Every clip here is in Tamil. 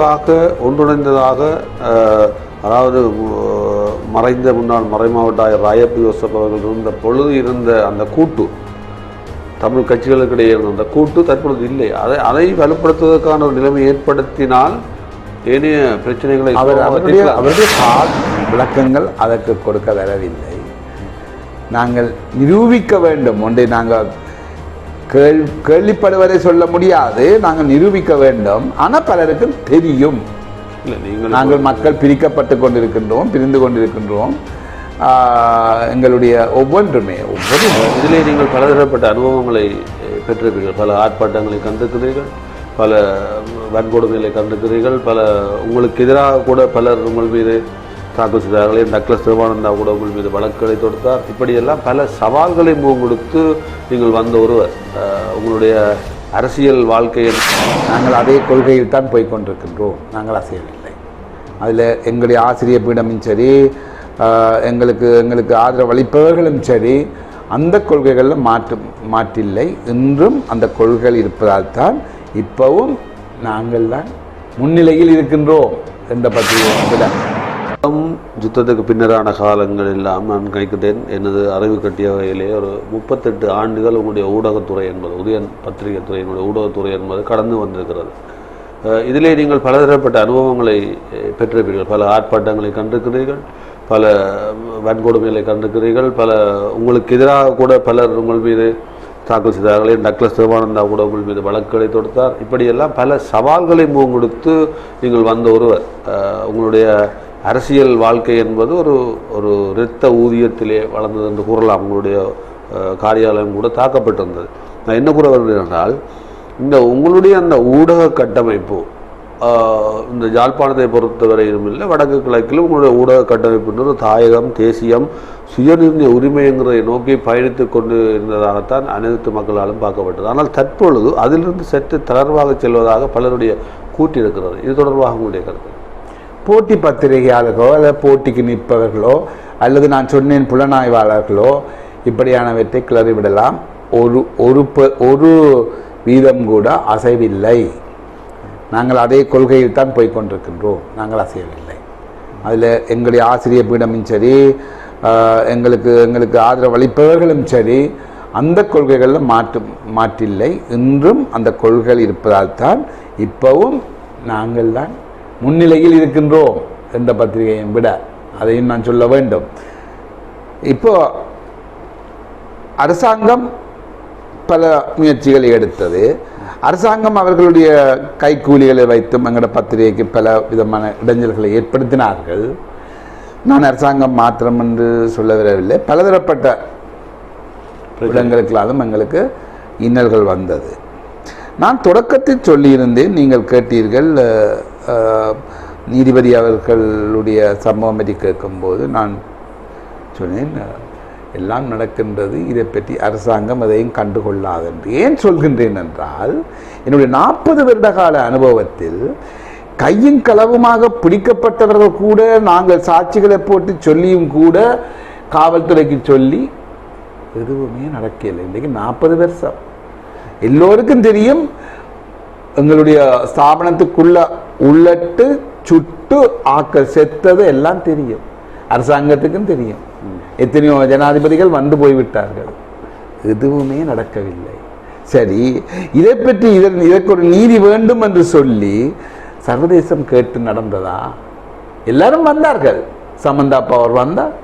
நோக்குக்காக ஒன்றிணைந்ததாக அதாவது மறைந்த முன்னாள் மறைமாவட்ட ஆயர் ராயப்பி யோசப் அவர்கள் இருந்த பொழுது இருந்த அந்த கூட்டு தமிழ் கட்சிகளுக்கு இடையே இருந்த அந்த கூட்டு தற்பொழுது இல்லை. அதை அதை வலுப்படுத்துவதற்கான ஒரு நிலைமை ஏற்படுத்தினால் ஏனைய பிரச்சனைகளை அவர் அவருடைய. அவருடைய விளக்கங்கள் அதற்கு கொடுக்க வரவில்லை. நாங்கள் நிரூபிக்க வேண்டும். ஒன்றை நாங்கள் கேள் கேள்விப்படுவதை சொல்ல முடியாது. நாங்கள் நிரூபிக்க வேண்டும். ஆனால் பலருக்கு தெரியும். இல்லை நீங்கள் நாங்கள் மக்கள் பிரிக்கப்பட்டு கொண்டிருக்கின்றோம் பிரிந்து கொண்டிருக்கின்றோம். எங்களுடைய ஒவ்வொன்றுமே ஒவ்வொரு இதிலே நீங்கள் பலதரப்பட்ட அனுபவங்களை பெற்றிருப்பீர்கள் பல ஆர்ப்பாட்டங்களை கண்டிருக்கிறீர்கள். பல வன்கொடுமைகளை கண்டிருக்கிறீர்கள். பல உங்களுக்கு எதிராக கூட பலர் உங்கள் மீது தாக்கல் செய்தார்களே டக்ளஸ் தேவானந்தா கூட உங்கள் மீது வழக்குகளை தொடுத்தார். இப்படியெல்லாம் பல சவால்களை முகங்கொடுத்து நீங்கள் வந்த ஒருவர் உங்களுடைய அரசியல் வாழ்க்கையில் நாங்கள் அதே கொள்கையில் தான் போய் கொண்டிருக்கின்றோம். நாங்கள் அசையவில்லை. அதில் எங்களுடைய ஆசிரிய பீடமும் சரி எங்களுக்கு எங்களுக்கு ஆதரவு அளிப்பவர்களும் சரி அந்த கொள்கைகளில் மாற்று மாற்றில்லை. இன்றும் அந்த கொள்கைகள் இருப்பதால் தான் இப்போவும் நாங்கள் தான் முன்னிலையில் இருக்கின்றோம் என்ற பற்றிய யுத்தம், யுத்தத்துக்கு பின்னரான காலங்கள் எல்லாம் நான் நினைக்கிறேன் எனது அறிவு கட்டிய வகையிலே ஒரு முப்பத்தெட்டு ஆண்டுகள் உங்களுடைய ஊடகத்துறை என்பது உதயன் பத்திரிகை துறையினுடைய ஊடகத்துறை என்பது கடந்து வந்திருக்கிறது. இதிலே நீங்கள் பலதரப்பட்ட அனுபவங்களை பெற்றிருப்பீர்கள். பல ஆர்ப்பாட்டங்களை கண்டிருக்கிறீர்கள். பல வன்கொடுமைகளை கண்டிருக்கிறீர்கள். பல உங்களுக்கு எதிராக கூட பலர் உங்கள் மீது தாக்கல் செய்தார்களே. டக்ளஸ் தேவானந்தா கூட உங்கள் மீது வழக்குகளை தொடுத்தார். இப்படியெல்லாம் பல சவால்களை முகங்கொடுத்து நீங்கள் வந்த ஒருவர். உங்களுடைய அரசியல் வாழ்க்கை என்பது ஒரு ஒரு இரத்த ஊதியத்திலே வளர்ந்தது என்று கூறலாம். உங்களுடைய காரியாலயம் கூட தாக்கப்பட்டிருந்தது. நான் என்ன கூற வருகிறேன் என்றால் இந்த உங்களுடைய அந்த ஊடக கட்டமைப்பு இந்த யாழ்ப்பாணத்தை பொறுத்தவரையிலும் இல்லை வடக்கு கிழக்கிலும் உங்களுடைய ஊடக கட்டமைப்புன்றது தாயகம் தேசியம் சுயநிர்ணய உரிமைங்கிறதை நோக்கி பயணித்து கொண்டு இருந்ததாகத்தான் அனைத்து மக்களாலும் பார்க்கப்பட்டது. ஆனால் தற்பொழுது அதிலிருந்து சற்று தளர்வாக செல்வதாக பலருடைய கூட்டி இருக்கிறது இது தொடர்பாக உங்களுடைய கருத்து. போட்டி பத்திரிகையாளர்களோ அல்லது போட்டிக்கு நிற்பவர்களோ அல்லது நான் சொன்னேன் புலனாய்வாளர்களோ இப்படியானவற்றை கிளறிவிடலாம். ஒரு ஒரு ப- ஒரு வீதம் கூட அசைவில்லை. நாங்கள் அதே கொள்கையில் தான் போய்கொண்டிருக்கின்றோம் நாங்கள் அசையவில்லை. அதில் எங்களுடைய ஆசிரியர் பீடமும் சரி எங்களுக்கு எங்களுக்கு ஆதரவு அளிப்பவர்களும் சரி அந்த கொள்கைகளில் மாற்று மாற்றில்லை. இன்றும் அந்த கொள்கைகள் இருப்பதால் தான் இப்போவும் நாங்கள் தான் முன்னிலையில் இருக்கின்றோம் என்ற பத்திரிகையை விட அதையும் நான் சொல்ல வேண்டும். இப்போ அரசாங்கம் பல முயற்சிகளை எடுத்தது. அரசாங்கம் அவர்களுடைய கைக்கூலிகளை வைத்தும் எங்களோட பத்திரிகைக்கு பல விதமான இடைஞ்சல்களை ஏற்படுத்தினார்கள். நான் அரசாங்கம் மாத்திரம் என்று சொல்ல வரவில்லை. பலதரப்பட்ட இடங்களுக்கெல்லாம் எங்களுக்கு இன்னல்கள் வந்தது. நான் தொடக்கத்தில் சொல்லியிருந்தேன் நீங்கள் கேட்டீர்கள் நீதிபதி அவர்களுடைய சம்பவம் பற்றி கேட்கும்போது நான் சொன்னேன் எல்லாம் நடக்கின்றது இதை பற்றி அரசாங்கம் அதையும் கண்டுகொள்ளாது என்று. ஏன் சொல்கின்றேன் என்றால் என்னுடைய நாற்பது வருட கால அனுபவத்தில் கையும் களவுமாக பிடிக்கப்பட்டவர்கள் கூட நாங்கள் சாட்சிகளை போட்டு சொல்லியும் கூட காவல்துறைக்கு சொல்லி எதுவுமே நடக்கலை இன்றைக்கு நாற்பது வருஷம். எல்லோருக்கும் தெரியும். எங்களுடைய ஸ்தாபனத்துக்குள்ள உள்ளட்டு சுட்டு ஆக்கள் செத்தது எல்லாம் தெரியும். அரசாங்கத்துக்கும் தெரியும். எத்தனையோ ஜனாதிபதிகள் வந்து போய்விட்டார்கள். எதுவுமே நடக்கவில்லை. சரி இதை பற்றி இதன் இதற்கு ஒரு நீதி வேண்டும் என்று சொல்லி சர்வதேசம் கேட்டு நடந்ததா? எல்லாரும் வந்தார்கள். சமந்தா பவர் வந்தார்.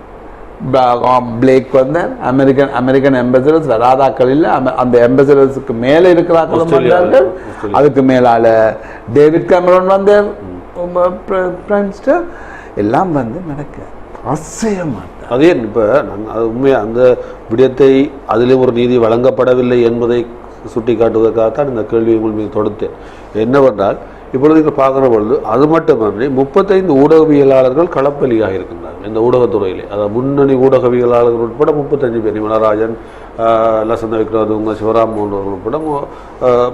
பிளேக் வந்தார் அமெரிக்கன் அமெரிக்கன் எம்பசடர்ஸ் வராதாக்கள் இல்லை அந்த எம்பசடர்ஸுக்கு மேலே இருக்கிறார்களும் ஆஸ்திரேலியா, வந்தார்கள். அதுக்கு மேலால டேவிட் கேமரோன் வந்தார் பிரைம் மினிஸ்டர் எல்லாம் வந்து நடக்க அசைய மாட்டார் அதே இப்போ நாங்கள் அது உண்மையாக அந்த விடயத்தை அதிலே ஒரு நீதி வழங்கப்படவில்லை என்பதை சுட்டி காட்டுவதற்காகத்தான் இந்த கேள்வியை உங்கள் மீது தொடுத்தேன். என்னவென்றால் இப்பொழுது பார்க்குற பொழுது அது மட்டுமன்றி முப்பத்தைந்து ஊடகவியலாளர்கள் களப்பலியாக இருக்கின்றார்கள் இந்த ஊடகத்துறையிலே. அதாவது முன்னணி ஊடகவியலாளர்கள் உட்பட முப்பத்தஞ்சு பேர். விமலராஜன் லசந்த விக்ரமதுங்க சிவராம் போன்றவர்கள் உட்பட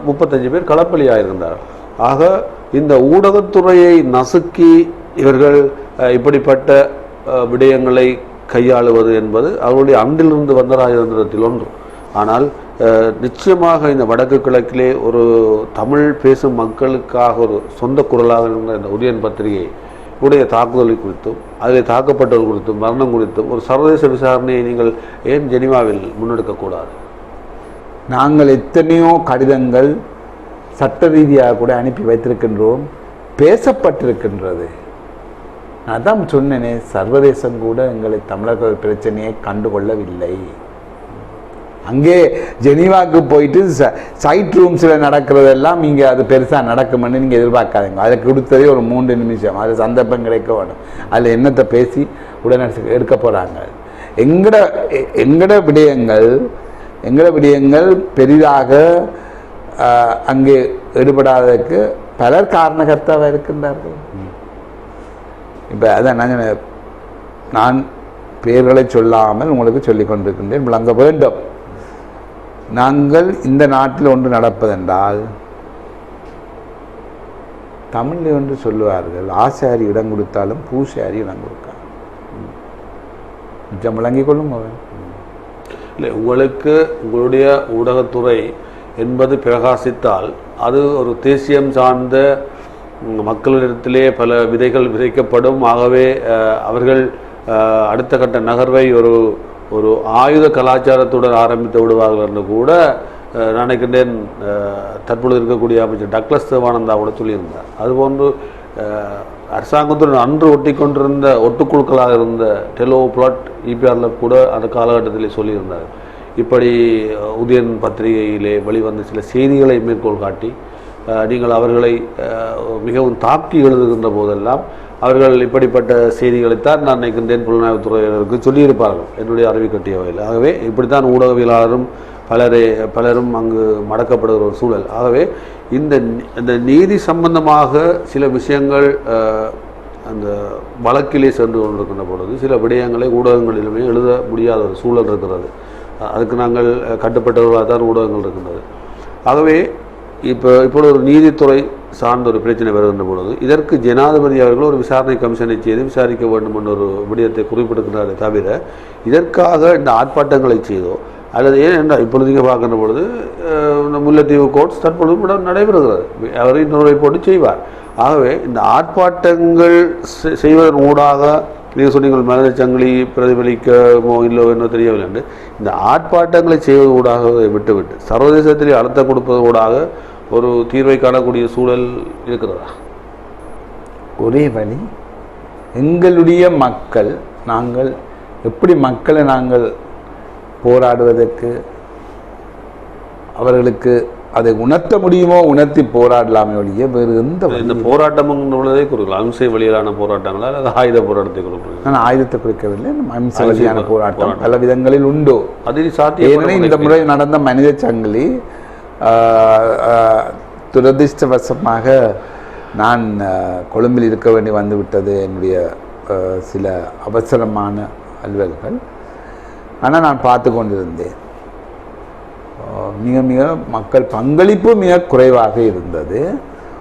முப்பத்தஞ்சு பேர் களப்பலியாக இருக்கின்றார்கள். ஆக இந்த ஊடகத்துறையை நசுக்கி இவர்கள் இப்படிப்பட்ட அஹ், விடயங்களை கையாளுவது என்பது அவருடைய அன்றிலிருந்து வந்த ராஜதந்திரத்தில் ஒன்று. ஆனால் நிச்சயமாக இந்த வடக்கு கிழக்கிலே ஒரு தமிழ் பேசும் மக்களுக்காக ஒரு சொந்த குரலாக இருந்த இந்த உதயன் பத்திரிகை உடைய தாக்குதலை குறித்தும் அதில் தாக்கப்பட்டவர்கள் குறித்தும் மரணம் குறித்தும் ஒரு சர்வதேச விசாரணையை நீங்கள் ஏன் ஜெனிவாவில் முன்னெடுக்கக்கூடாது நாங்கள் எத்தனையோ கடிதங்கள் சட்ட ரீதியாக கூட அனுப்பி வைத்திருக்கின்றோம் பேசப்பட்டிருக்கின்றது. நான் தான் சொன்னேனே சர்வதேசம் கூட எங்களை தமிழர்கள் பிரச்சனையை கண்டுகொள்ளவில்லை. அங்கே ஜெனீவாக்கு போயிட்டு ச- சைட் ரூம்ஸில் நடக்கிறதெல்லாம் இங்கே அது பெருசாக நடக்கும்னு நீங்கள் எதிர்பார்க்காதீங்க. அதை கொடுத்ததே ஒரு மூன்று நிமிஷம். அது சந்தர்ப்பம் கிடைக்க வேணும் அதில் என்னத்தை பேசி உடனே எடுக்க போகிறாங்க எங்கட எங்கட விடயங்கள் எங்கட விடயங்கள் பெரிதாக அங்கே ஈடுபடாததுக்கு பலர் காரணகர்த்தாக இருக்கின்றார்கள். இப்போ அதான் நான் நான் பெயர்களை சொல்லாமல் உங்களுக்கு சொல்லிக் கொண்டிருக்கின்றேன். விளங்க வேண்டும். நாங்கள் இந்த நாட்டில் ஒன்று நடப்பதென்றால் தமிழில் ஒன்று சொல்லுவார்கள் ஆசாரி இடம் கொடுத்தாலும் பூசாரி இடம் கொடுக்காது. மிச்சம் விளங்கிக் கொள்ளும் அவர் இல்லை உங்களுக்கு உங்களுடைய ஊடகத்துறை என்பது பிரகாசித்தால் அது ஒரு தேசியம் சார்ந்த மக்களிடத்திலே பல விதைகள் விதைக்கப்படும். ஆகவே அவர்கள் அடுத்த கட்ட நகர்வை ஒரு ஒரு ஆயுத கலாச்சாரத்துடன் ஆரம்பித்து விடுவார்கள் என்று கூட நான் நினைக்கின்றேன் தற்பொழுது இருக்கக்கூடிய அமைச்சர் டக்ளஸ் தேவானந்தா கூட சொல்லியிருந்தார். அதுபோன்று அரசாங்கத்துடன் அன்று ஒட்டி கொண்டிருந்த ஒட்டுக்குழுக்களாக இருந்த டெலோ பிளாட் இபிஆரில் கூட அந்த காலகட்டத்தில் சொல்லியிருந்தார். இப்படி உதயன் பத்திரிகையிலே வெளிவந்த சில செய்திகளை மேற்கோள் காட்டி நீங்கள் அவர்களை மிகவும் தாக்கி எழுதுகின்ற போதெல்லாம் அவர்கள் இப்படிப்பட்ட செய்திகளைத்தான் நான் நினைக்கின்றேன் புலனாய்வுத்துறையினருக்கு சொல்லியிருப்பார்கள். என்னுடைய அறிவு கட்டிய வகையில். ஆகவே இப்படித்தான் ஊடகவியலாளரும் பலரே பலரும் அங்கு மடக்கப்படுகிற ஒரு சூழல். ஆகவே இந்த இந்த நீதி சம்பந்தமாக சில விஷயங்கள் அந்த வழக்கிலே சென்று கொண்டிருக்கின்ற பொழுது சில விடயங்களை ஊடகங்களிலுமே எழுத முடியாத ஒரு சூழல் இருக்கிறது. அதுக்கு நாங்கள் கட்டுப்பட்டவர்களாக தான் ஊடகங்கள் இருக்கின்றது. ஆகவே இப்போ இப்பொழுது ஒரு நீதித்துறை சார்ந்த ஒரு பிரச்சனை வருகின்ற பொழுது இதற்கு ஜனாதிபதி அவர்கள் ஒரு விசாரணை கமிஷனை செய்து விசாரிக்க வேண்டும் என்ற ஒரு விடயத்தை குறிப்பிடுகிறாரே தவிர இதற்காக இந்த ஆர்ப்பாட்டங்களை செய்தோ அல்லது ஏன் என்றால் இப்பொழுது பார்க்கின்ற பொழுது இந்த முல்லைத்தீவு கோர்ட்ஸ் தற்பொழுது இடம் நடைபெறுகிறது. அவர் இன்னொரு போட்டு செய்வார். ஆகவே இந்த ஆர்ப்பாட்டங்கள் செ- செய்வதன் ஊடாக நீங்கள் சொன்னீங்கள் மனித சங்கிலி பிரதிபலிக்கமோ இல்லோ என்னோ தெரியவில்லை என்று. இந்த ஆர்ப்பாட்டங்களை செய்வது ஊடாக விட்டுவிட்டு சர்வதேசத்தில் அழுத்தம் கொடுப்பது ஊடாக ஒரு தீர்வை காணக்கூடிய சூழல் இருக்கிறதா? ஒரே வழி எங்களுடைய மக்கள் நாங்கள் எப்படி மக்களை நாங்கள் போராடுவதற்கு அவர்களுக்கு அதை உணர்த்த முடியுமோ உணர்த்தி போராடலாமே ஒழிய வேறு எந்த இந்த போராட்டம் உள்ளதே குறிக்கலாம் அம்சை வழியிலான போராட்டங்களா? அல்லது ஆயுத போராட்டத்தை குறிப்பிடுங்க நான் ஆயுதத்தை குறிக்கவில்லை. அம்ச வழியான போராட்டம். பல விதங்களில் உண்டு. அதில் ஏனெனில் சாத்தியம் இந்த முறை நடந்த மனித சங்கிலி துரதிர்ஷ்டவசமாக நான் கொழும்பில் இருக்க வேண்டி வந்து விட்டது என்னுடைய சில அவசரமான அலுவல்கள். ஆனால் நான் பார்த்து கொண்டிருந்தேன். மிக மிக மக்கள் பங்களிப்பு மிக குறைவாக இருந்தது.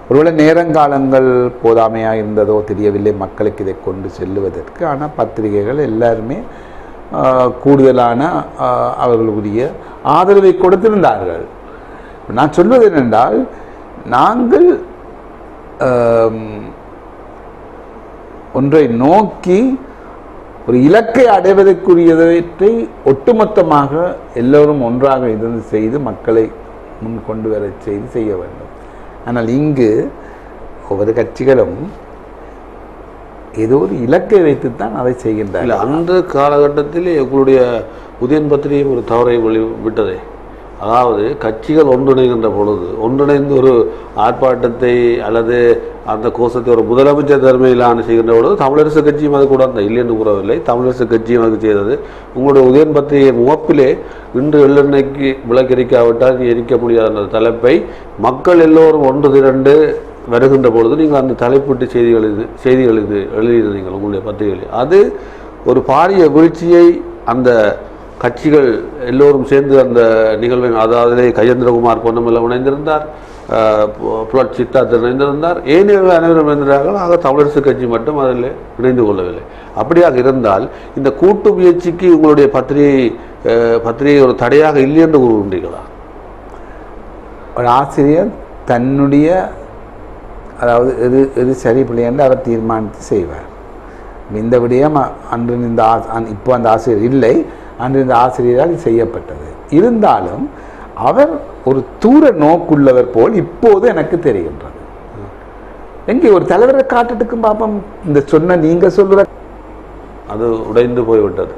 ஒருவேளை நேரங்காலங்கள் போதாமையாக இருந்ததோ தெரியவில்லை மக்களுக்கு இதை கொண்டு செல்லுவதற்கு. ஆனால் பத்திரிகைகள் எல்லாருமே ஆஹ், கூடுதலான அவர்களுடைய ஆதரவை கொடுத்திருந்தார்கள். நான் சொல்வது என்னென்றால் நாங்கள் ஒன்றை நோக்கி ஒரு இலக்கை அடைவதற்குரியவற்றை ஒட்டுமொத்தமாக எல்லோரும் ஒன்றாக இருந்து செய்து மக்களை முன் கொண்டு வர செய்து செய்ய வேண்டும். ஆனால் இங்கு ஒவ்வொரு கட்சிகளும் ஏதோ ஒரு இலக்கை வைத்துத்தான் அதை இல்லை அந்த காலகட்டத்தில் எங்களுடைய உதயன் பத்திரிகை ஒரு தவறை வெளி விட்டதே. அதாவது கட்சிகள் ஒன்றிணைகின்ற பொழுது ஒன்றிணைந்து ஒரு ஆர்ப்பாட்டத்தை அல்லது அந்த கோஷத்தை ஒரு முதலமைச்சர் தலைமையிலான செய்கின்ற பொழுது தமிழரசு கட்சியும் அது கூட அந்த இல்லை என்று கூறவில்லை. தமிழரசு கட்சியும் அது செய்தது. உங்களுடைய உதயன் பத்திரிகை முகப்பிலே இன்று எள்ளெண்ணெய்க்கு விளக்கரிக்காவிட்டால் எரிக்க முடியாத அந்த தலைப்பை மக்கள் எல்லோரும் ஒன்று திரண்டு வருகின்ற பொழுது நீங்கள் அந்த தலைப்பிட்டு செய்திகள் இது செய்திகள் இது எழுதியிருந்தீங்க உங்களுடைய பத்திரிகைகளில் அது ஒரு பாரிய வீழ்ச்சியை அந்த கட்சிகள் எல்லோரும் சேர்ந்து அந்த நிகழ்வை அதாவது கஜேந்திரகுமார் பொன்னமல்ல இணைந்திருந்தார் புலட் சித்தார்த் இணைந்திருந்தார். ஏனைய அனைவரும் இணைந்திருந்தார்கள். ஆக தமிழரசு கட்சி மட்டும் அதில் இணைந்து கொள்ளவில்லை. அப்படியாக இருந்தால் இந்த கூட்டு முயற்சிக்கு உங்களுடைய பத்திரிகை பத்திரிகை ஒரு தடையாக இல்லை என்று கூறுகின்றீர்களா? ஒரு ஆசிரியர் தன்னுடைய அதாவது எது எது சரி பிள்ளை என்று அவர் தீர்மானித்து செய்வார். இந்த விடயம் அன்று இந்த ஆ- இப்போ அந்த ஆசிரியர் இல்லை. அன்று இந்த ஆசிரியரால் செய்யப்பட்டது. இருந்தாலும் அவர் ஒரு தூர நோக்குள்ளவர் போல் இப்போது எனக்கு தெரிகின்றது. எங்கே ஒரு தலைவரை காட்டுட்டுக்கும் பாப்போம் இந்த சொன்ன நீங்க சொல்ற அது உடைந்து போய்விட்டது.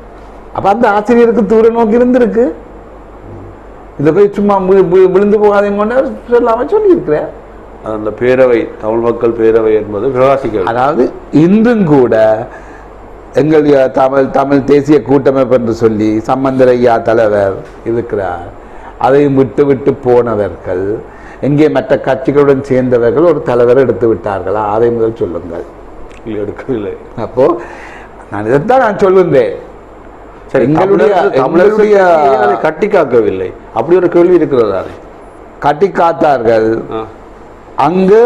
அப்ப அந்த ஆசிரியருக்கு தூர நோக்கு இருந்திருக்கு. இதை போய் சும்மா விழுந்து போகாதீங்க கொண்டு சொல்லாம சொல்லியிருக்கிறேன் அந்த பேரவை தமிழ் மக்கள் பேரவை என்பது பிரகாசிக்க அதாவது இன்றும் கூட எங்களுடைய தமிழ் தமிழ் தேசிய கூட்டமைப்பு என்று சொல்லி சம்பந்தரையா தலைவர் இருக்கிறார். அதையும் விட்டு விட்டு போனவர்கள் எங்கே மற்ற கட்சிகளுடன் சேர்ந்தவர்கள் ஒரு தலைவர் எடுத்து விட்டார்களா? அதை முதல் சொல்லுங்கள். எடுக்கவில்லை. அப்போ நான் இதைத்தான் நான் சொல்லுந்தேன். சரி எங்களுடைய அதை கட்டி காக்கவில்லை. அப்படி ஒரு கேள்வி இருக்கிறதானே கட்டி காத்தார்கள். அங்கு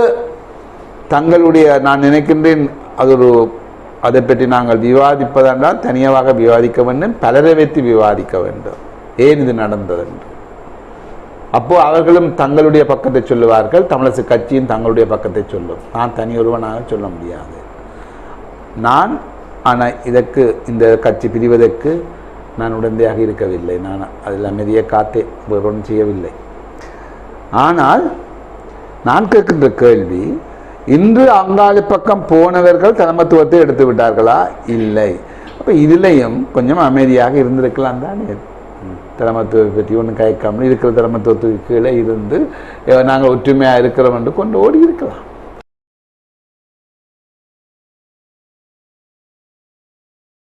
தங்களுடைய நான் நினைக்கின்றேன் அது ஒரு அதை பற்றி நாங்கள் விவாதிப்பதென்றால் தனியாக விவாதிக்க வேண்டும் பலரை வைத்து விவாதிக்க வேண்டும். ஏன் இது நடந்தது என்று? அவர்களும் தங்களுடைய பக்கத்தை சொல்லுவார்கள் தமிழரசு கட்சியும் தங்களுடைய பக்கத்தை சொல்லும். நான் தனி ஒருவனாக சொல்ல முடியாது. நான் ஆனால் இதற்கு இந்த கட்சி பிரிவதற்கு நான் உடந்தையாக இருக்கவில்லை. நான் அதில் அமைதியை காத்தே ஒன்றும் செய்யவில்லை. ஆனால் நான் கேட்கின்ற கேள்வி இன்று அங்காளி பக்கம் போனவர்கள் தலைமத்துவத்தை எடுத்து விட்டார்களா? இல்லை. அப்போ இதுலேயும் கொஞ்சம் அமைதியாக இருந்திருக்கலாம் தானே? தலைமத்துவத்தை பற்றி ஒன்றும் கயக்காமல் இருக்கிற தலைமத்துவத்துக்கு கீழே இருந்து நாங்கள் ஒற்றுமையாக இருக்கிறோம் என்று கொண்டு ஓடி இருக்கலாம்